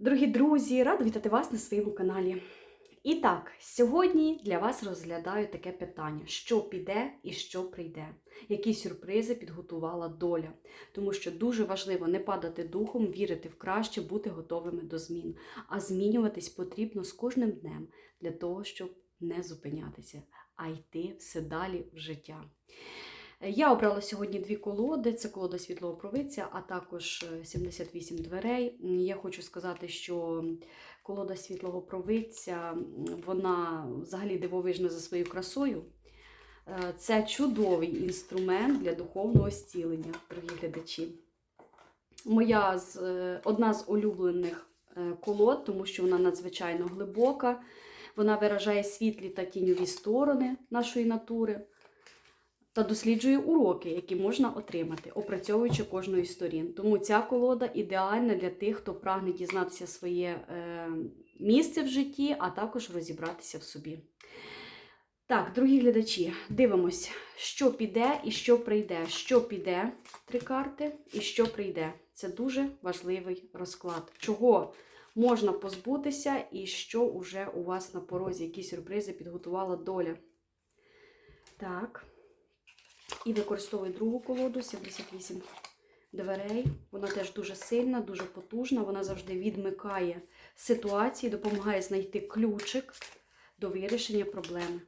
Дорогі друзі, рада вітати вас на своєму каналі. І так, сьогодні для вас розглядаю таке питання: що піде і що прийде, які сюрпризи підготувала доля. Тому що дуже важливо не падати духом, вірити в краще, бути готовими до змін. А змінюватись потрібно з кожним днем для того, щоб не зупинятися, а йти все далі в життя. Я обрала сьогодні дві колоди: це колода світлого провидця, а також е, 78 дверей. Я хочу сказати, що колода світлого провидця вона взагалі дивовижна за своєю красою. Е, Це чудовий інструмент для духовного зцілення, дорогі глядачі. Моя з, е, одна з улюблених е, колод, тому що вона надзвичайно глибока. Вона виражає світлі та тіньові сторони нашої натури та досліджує уроки, які можна отримати, опрацьовуючи кожну із сторін. Тому ця колода ідеальна для тих, хто прагне дізнатися своє е, місце в житті, а також розібратися в собі. Так, дорогі глядачі, дивимось, що піде і що прийде. Що піде три карти, і що прийде. Це дуже важливий розклад. Чого можна позбутися, і що вже у вас на порозі, які сюрпризи підготувала доля. Так. І використовую другу колоду 78 дверей. Вона теж дуже сильна, дуже потужна. Вона завжди відмикає ситуації, допомагає знайти ключик до вирішення проблеми.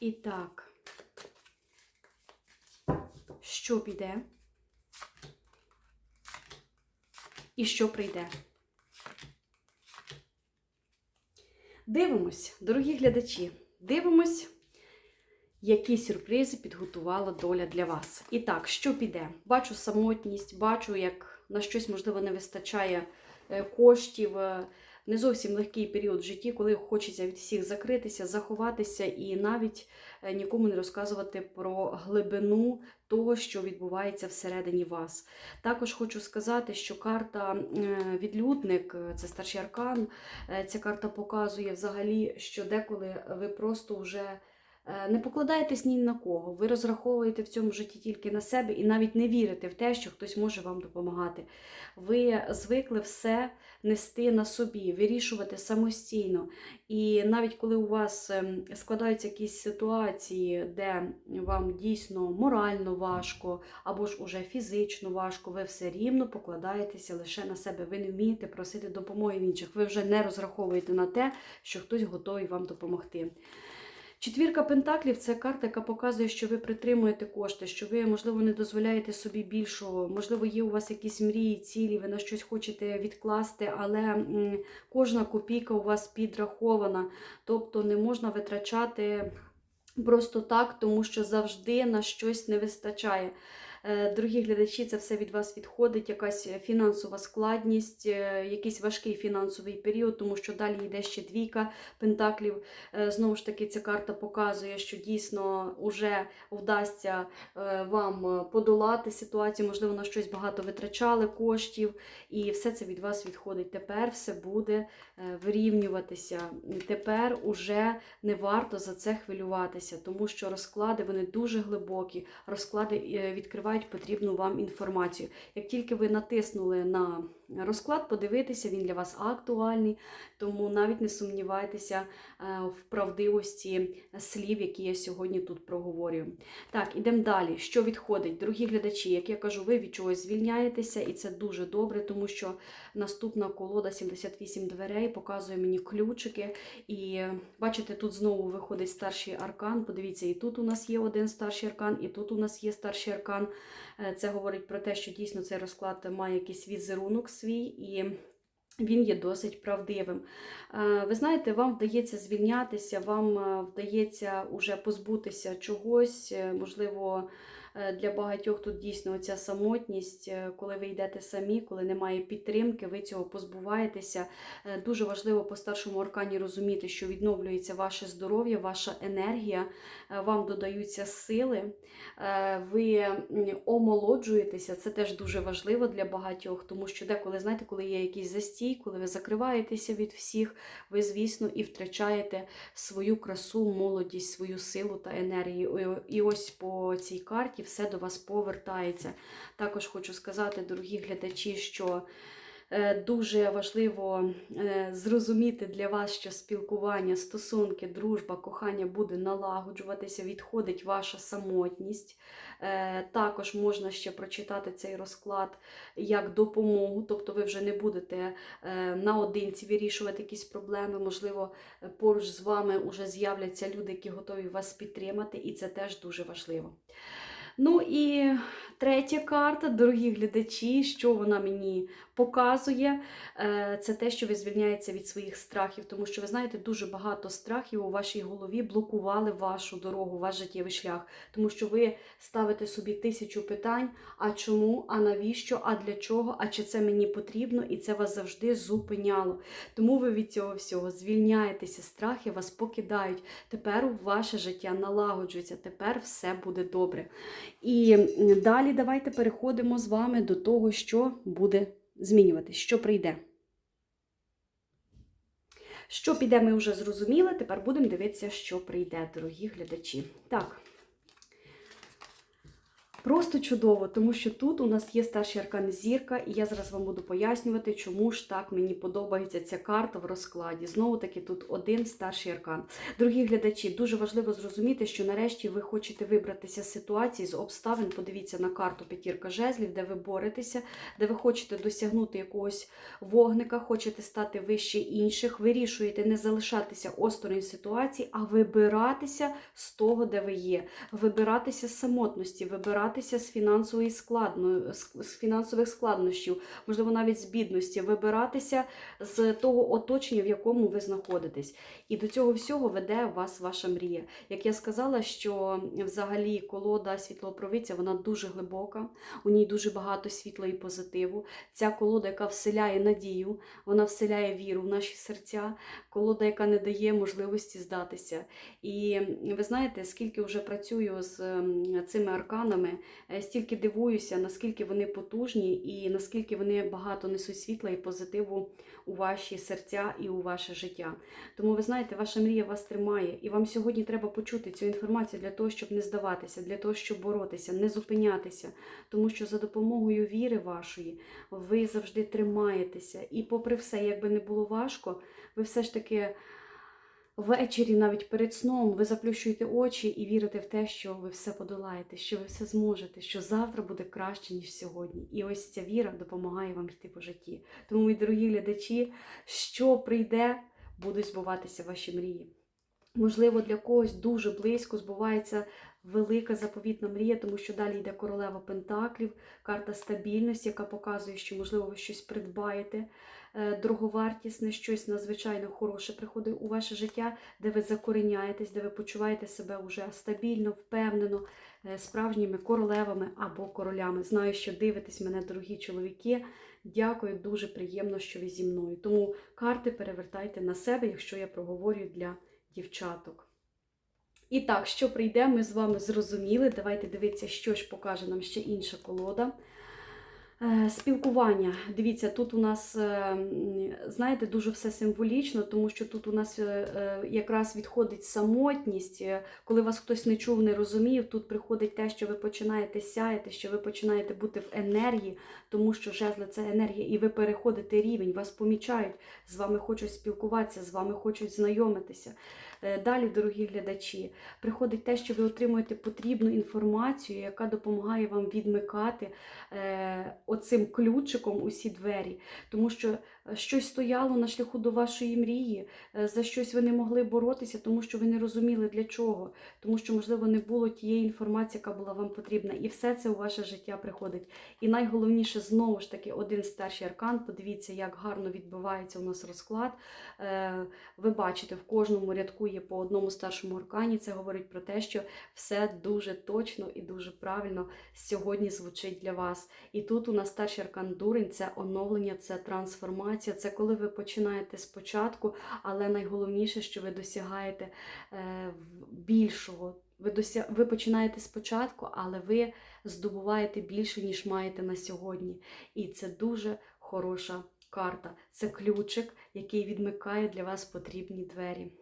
І так, що піде? І що прийде? Дивимось, дорогі глядачі, дивимось які сюрпризи підготувала доля для вас. І так, що піде? Бачу самотність, бачу, як на щось, можливо, не вистачає е, коштів. е, Не зовсім легкий період в житті, коли хочеться від всіх закритися, заховатися і навіть е, нікому не розказувати про глибину того, що відбувається всередині вас. Також хочу сказати, що карта відлюдник, це старший аркан, ця карта показує взагалі, що деколи ви просто вже. Е, Не покладаєтесь ні на кого, ви розраховуєте в цьому житті тільки на себе і навіть не вірите в те, що хтось може вам допомагати. Ви звикли все нести на собі, вирішувати самостійно. І навіть коли у вас ем, складаються якісь ситуації, де вам дійсно морально важко або ж уже фізично важко, ви все рівно покладаєтеся лише на себе. Ви не вмієте просити допомоги в інших. Ви вже не розраховуєте на те, що хтось готовий вам допомогти. Четвірка пентаклів це карта, яка показує, що ви притримуєте кошти, що ви, можливо, не дозволяєте собі більшого, можливо, є у вас якісь мрії, цілі, ви на щось хочете відкласти, але кожна копійка у вас підрахована, тобто не можна витрачати просто так, тому що завжди на щось не вистачає. Е, Дорогі глядачі, це все від вас відходить, якась фінансова складність, е, якийсь важкий фінансовий період, тому що далі йде ще двійка пентаклів. Е, Знову ж таки, ця карта показує, що дійсно вже вдасться вам подолати ситуацію, можливо, на щось багато витрачали коштів, і все це від вас відходить. Тепер все буде вирівнюватися. Тепер уже не варто за це хвилюватися, тому що розклади вони дуже глибокі, розклади е, відкривають потрібну вам інформацію. Як тільки ви натиснули на розклад, подивитися, він для вас актуальний, тому навіть не сумнівайтеся е, в правдивості слів, які я сьогодні тут проговорюю. Так, ідемо далі. Що відходить? Дорогі глядачі, як я кажу, ви від чогось звільняєтеся, і це дуже добре, тому що наступна колода 78 дверей показує мені ключики. І е, бачите, тут знову виходить старший аркан. Подивіться, і тут у нас є один старший аркан, і тут у нас є старший аркан. Е, Це говорить про те, що дійсно цей розклад має якийсь візерунок свій. і він є досить правдивим. Е, Ви знаєте, вам вдається звільнятися, вам е, вдається уже позбутися чогось, можливо, для багатьох тут дійсно ця самотність, е, коли ви йдете самі, коли немає підтримки, ви цього позбуваєтеся. Е, Дуже важливо по старшому аркані розуміти, що відновлюється ваше здоров'я, ваша енергія, е, вам додаються сили, е, ви омолоджуєтеся. Це теж дуже важливо для багатьох, тому що деколи, знаєте, коли є якийсь застій, коли ви закриваєтеся від всіх, ви, звісно, і втрачаєте свою красу, молодість, свою силу та енергію. І ось по цій карті все до вас повертається. Також хочу сказати, дорогі глядачі, що е, дуже важливо е, зрозуміти для вас, що спілкування, стосунки, дружба, кохання буде налагоджуватися, відходить ваша самотність. Е, Також можна ще прочитати цей розклад як допомогу, тобто ви вже не будете наодинці вирішувати якісь проблеми. Можливо, поруч з вами вже з'являться люди, які готові вас підтримати, і це теж дуже важливо. Ну і третя карта, дорогі глядачі, що вона мені показує, Е, це те, що ви звільняєтеся від своїх страхів, тому що ви знаєте, дуже багато страхів у вашій голові блокували вашу дорогу, ваш життєвий шлях, тому що ви ставите собі тисячу питань: а чому, а навіщо, а для чого, а чи це мені потрібно, і це вас завжди зупиняло. Тому ви від цього всього звільняєтеся, страхи вас покидають. Тепер ваше життя налагоджується, тепер все буде добре. І далі давайте переходимо з вами до того, що буде змінюватись, що прийде. Що піде, ми вже зрозуміли. Тепер будемо дивитися, що прийде, дорогі глядачі. Так. Просто чудово, тому що тут у нас є старший аркан зірка, і я зараз вам буду пояснювати, чому ж так мені подобається ця карта в розкладі. Знову таки, тут один старший аркан. Дорогі глядачі, дуже важливо зрозуміти, що нарешті ви хочете вибратися з ситуації, з обставин. Подивіться на карту п'ятірка жезлів, де ви боретеся, де ви хочете досягнути якогось вогника, хочете стати вище інших, вирішуєте не залишатися осторонь ситуації, а вибиратися з того, де ви є, вибиратися з самотності, вибиратися з фінансової складно, з фінансових складнощів, можливо, навіть з бідності, вибиратися з того оточення, в якому ви знаходитесь. І до цього всього веде вас ваша мрія. Як я сказала, що взагалі колода світлопровиця вона дуже глибока, у ній дуже багато світла і позитиву. Ця колода, яка вселяє надію, вона вселяє віру в наші серця, колода, яка не дає можливості здатися. І ви знаєте, скільки вже працюю з цими арканами, стільки дивуюся, наскільки вони потужні і наскільки вони багато несуть світла і позитиву у ваші серця і у ваше життя. Тому ви знаєте, ваша мрія вас тримає, і вам сьогодні треба почути цю інформацію для того, щоб не здаватися, для того, щоб боротися, не зупинятися. Тому що за допомогою віри вашої ви завжди тримаєтеся. І попри все, як би не було важко, ви все ж таки. Ввечері, навіть перед сном, ви заплющуєте очі і вірите в те, що ви все подолаєте, що ви все зможете, що завтра буде краще, ніж сьогодні. І ось ця віра допомагає вам йти по житті. Тому, мої дорогі глядачі, що прийде, будуть збуватися ваші мрії. Можливо, для когось дуже близько збувається велика заповітна мрія, тому що далі йде королева Пентаклів, карта стабільності, яка показує, що, можливо, ви щось придбаєте дороговартісне, щось надзвичайно хороше приходить у ваше життя, де ви закореняєтесь, де ви почуваєте себе вже стабільно, впевнено, е, справжніми королевами або королями. Знаю, що дивитесь мене, дорогі чоловіки. Дякую, дуже приємно, що ви зі мною. Тому карти перевертайте на себе, якщо я проговорюю для дівчаток. І так, що прийде, ми з вами зрозуміли. Давайте дивитися, що ж покаже нам ще інша колода. Е, Спілкування. Дивіться, тут у нас, е, знаєте, дуже все символічно, тому що тут у нас е, якраз відходить самотність. Коли вас хтось не чув, не розумів, тут приходить те, що ви починаєте сяяти, що ви починаєте бути в енергії, тому що жезли це енергія, і ви переходите рівень, вас помічають, з вами хочуть спілкуватися, з вами хочуть знайомитися. Е, Далі, дорогі глядачі, приходить те, що ви отримуєте потрібну інформацію, яка допомагає вам відмикати е, оцим ключиком усі двері, тому що щось стояло на шляху до вашої мрії, е, за щось ви не могли боротися, тому що ви не розуміли для чого, тому що, можливо, не було тієї інформації, яка була вам потрібна. І все це у ваше життя приходить. І найголовніше, знову ж таки, один старший аркан. Подивіться, як гарно відбувається у нас розклад. Е, Ви бачите, в кожному рядку є по одному старшому аркані. Це говорить про те, що все дуже точно і дуже правильно сьогодні звучить для вас. І тут у нас старший аркан дурень це оновлення, це трансформація, це коли ви починаєте спочатку, але найголовніше, що ви досягаєте е, більшого. Ви, дося... ви починаєте спочатку, але ви здобуваєте більше, ніж маєте на сьогодні. І це дуже хороша карта. Це ключик, який відмикає для вас потрібні двері.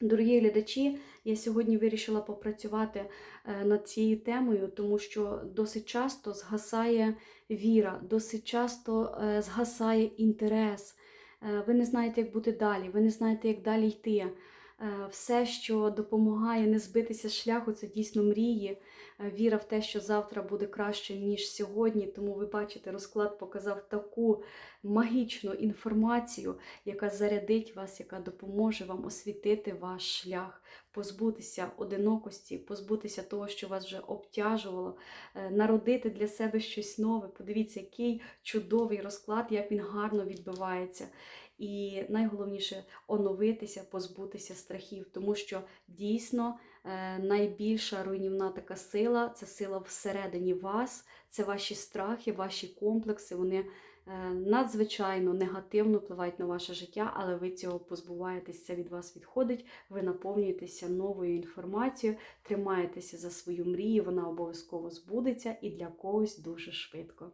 Дорогі глядачі, я сьогодні вирішила попрацювати е, над цією темою, тому що досить часто згасає віра, досить часто е, згасає інтерес. Е, Ви не знаєте, як бути далі, ви не знаєте, як далі йти. Е, Все, що допомагає не збитися з шляху, це дійсно мрії, е, віра в те, що завтра буде краще, ніж сьогодні. Тому ви бачите, розклад показав таку магічну інформацію, яка зарядить вас, яка допоможе вам освітити ваш шлях, позбутися одинокості, позбутися того, що вас вже обтяжувало, е, народити для себе щось нове. Подивіться, який чудовий розклад, як він гарно відбивається. І найголовніше оновитися, позбутися страхів, тому що дійсно е, найбільша руйнівна така сила це сила всередині вас, це ваші страхи, ваші комплекси. Вони е, надзвичайно негативно впливають на ваше життя, але ви цього позбуваєтесь, це від вас відходить. Ви наповнюєтеся новою інформацією, тримаєтеся за свою мрію, вона обов'язково збудеться і для когось дуже швидко.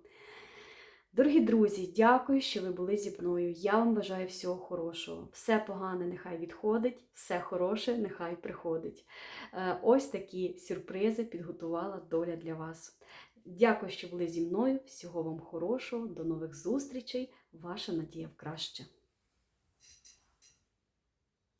Дорогі друзі, дякую, що ви були зі мною. Я вам бажаю всього хорошого. Все погане нехай відходить, все хороше нехай приходить. Е, Ось такі сюрпризи підготувала доля для вас. Дякую, що були зі мною. Всього вам хорошого, до нових зустрічей. Ваша надія в краще.